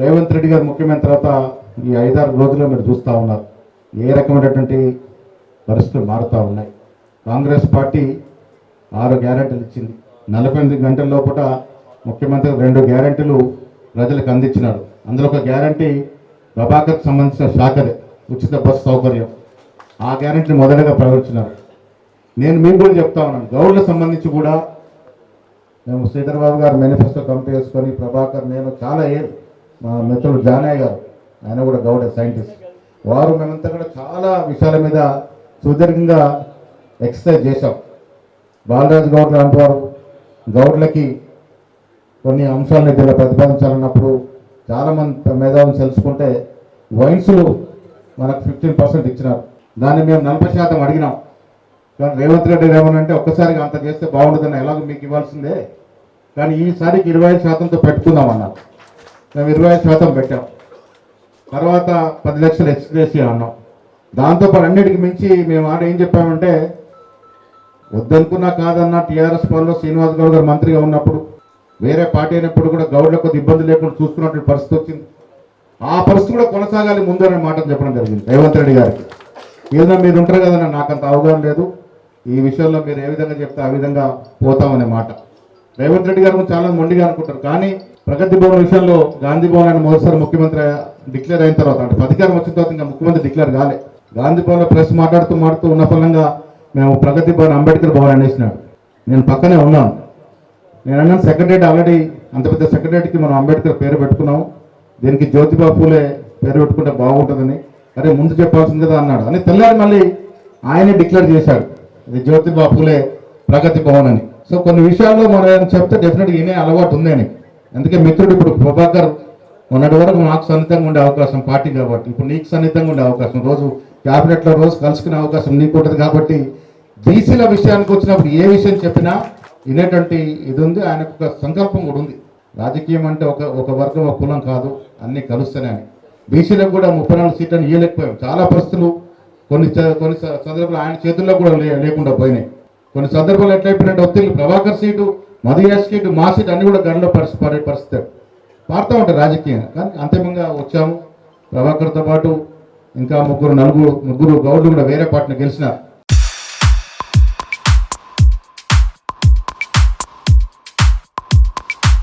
రేవంత్ రెడ్డి గారు ముఖ్యమైన తర్వాత ఈ ఐదారు రోజుల్లో మీరు చూస్తూ ఉన్నారు. ఏ రకమైనటువంటి పరిస్థితులు మారుతూ ఉన్నాయి? కాంగ్రెస్ పార్టీ ఆరు గ్యారెంటీలు ఇచ్చింది. నలభై ఎనిమిది గంటల లోపల ముఖ్యమంత్రి రెండు గ్యారెంటీలు ప్రజలకు అందించినాడు. అందులో ఒక గ్యారంటీ ప్రభాకర్కి సంబంధించిన శాఖలే ఉచిత బస్సు సౌకర్యం. ఆ గ్యారెంటీని మొదటగా ప్రకటించినారు. నేను మేము కూడా చెప్తా ఉన్నాను. గౌడ్లకు సంబంధించి కూడా మేము శ్రీధర్ బాబు గారు మేనిఫెస్టో కంప్లీట్ వేసుకొని ప్రభాకర్ నేను చాలా ఏ మా మిత్రుడు జానయ్య గారు ఆయన కూడా గౌడ సైంటిస్ట్. వారు మేమంతా కూడా చాలా విషయాల మీద సుదీర్ఘంగా ఎక్సర్సైజ్ చేశాం. బాలరాజు గౌడ్ లాంటి వారు గౌడ్లకి కొన్ని అంశాలను దీనిలో ప్రతిపాదించాలన్నప్పుడు చాలామంది మేధావులు తెలుసుకుంటే వైన్స్లు మనకు ఫిఫ్టీన్ పర్సెంట్ ఇచ్చినారు. దాన్ని మేము నలభై శాతం అడిగినాం. కానీ రేవంత్ రెడ్డి ఏమనంటే ఒక్కసారిగా అంత చేస్తే బాగుంటుందని ఎలాగో మీకు ఇవ్వాల్సిందే. కానీ ఈసారికి ఇరవై శాతంతో పెట్టుకుందాం అన్నారు. మేము ఇరవై శాతం పెట్టాం. తర్వాత పది లక్షలు ఎక్స్గ్రేసి అన్నాం. దాంతోపాటు అన్నిటికి మించి మేము ఆడ ఏం చెప్పామంటే వద్దనుకున్నా కాదన్న టీఆర్ఎస్ పాలలో శ్రీనివాస్ గౌడ్ గారు మంత్రిగా ఉన్నప్పుడు వేరే పార్టీ అయినప్పుడు కూడా గౌడ్లకు కొద్ది ఇబ్బంది లేకుండా చూసుకున్నటువంటి పరిస్థితి వచ్చింది. ఆ పరిస్థితి కూడా కొనసాగాలి ముందు అనే మాట చెప్పడం జరిగింది రేవంత్ రెడ్డి గారికి. ఏదైనా మీరు ఉంటారు కదన్నా నాకు అంత అవగాహన లేదు. ఈ విషయంలో మీరు ఏ విధంగా చెప్తే ఆ విధంగా పోతామనే మాట. రేవంత్ రెడ్డి గారు చాలా మొండిగా అనుకుంటారు. కానీ ప్రగతి భవన్ విషయంలో గాంధీ భవన్ అని మొదటిసారి ముఖ్యమంత్రి డిక్లేర్ అయిన తర్వాత అంటే అధికారం వచ్చిన తర్వాత ఇంకా ముఖ్యమంత్రి డిక్లేర్ కాలే. గాంధీ భవన్లో ప్రెస్ మాట్లాడుతూ మాడుతూ ఉన్న ఫలంగా మేము ప్రగతి భవన్ అంబేద్కర్ భవన్ అనేసినాడు. నేను పక్కనే ఉన్నాను. నేను అన్నాను సెక్రటరీ ఆల్రెడీ అంత పెద్ద సెక్రటరీకి మనం అంబేద్కర్ పేరు పెట్టుకున్నాము దీనికి జ్యోతిబా పూలే పేరు పెట్టుకుంటే బాగుంటుందని. అరే ముందు చెప్పాల్సింది కదా అన్నాడు. అని తెల్లారి మళ్ళీ ఆయనే డిక్లేర్ చేశాడు. ఇది జ్యోతిబా పూలే ప్రగతి భవన్ అని. సో కొన్ని విషయాల్లో మనం చెప్తే డెఫినెట్గా ఈయనే అలవాటు ఉందని అందుకే మిత్రుడు ఇప్పుడు ప్రభాకర్ మొన్నటి వరకు మాకు సన్నిహితంగా ఉండే అవకాశం పార్టీ కాబట్టి. ఇప్పుడు నీకు సన్నిహితంగా ఉండే అవకాశం. రోజు క్యాబినెట్లో రోజు కలుసుకునే అవకాశం నీకు ఉంటుంది కాబట్టి బీసీల విషయానికి వచ్చినప్పుడు ఏ విషయం చెప్పినా వినేటువంటి ఇది ఉంది ఆయనకు ఒక సంకల్పం కూడా ఉంది. రాజకీయం అంటే ఒక ఒక వర్గం ఒక కులం కాదు. అన్నీ కలుస్తున్నాయని అని బీసీలకు కూడా ముప్పై నాలుగు సీట్లను ఇవ్వలేకపోయాం చాలా పరిస్థితులు కొన్ని కొన్ని సందర్భాలు ఆయన చేతుల్లో కూడా లే- లేకుండా పోయినాయి. కొన్ని సందర్భాలు ఎట్లయిపోయినట్టు ఒత్తిళ్ళు ప్రభాకర్ సీటు మధు సీటు మా సీట్ అన్ని కూడా గన్లో పరిస్థితి పడే పరిస్థితి. పాడుతూ ఉంటారు రాజకీయం. కానీ అంతిమంగా వచ్చాము. ప్రభాకర్తో పాటు ఇంకా ముగ్గురు నలుగురు ముగ్గురు గౌడ్లు కూడా వేరే పార్టీని గెలిచినారు.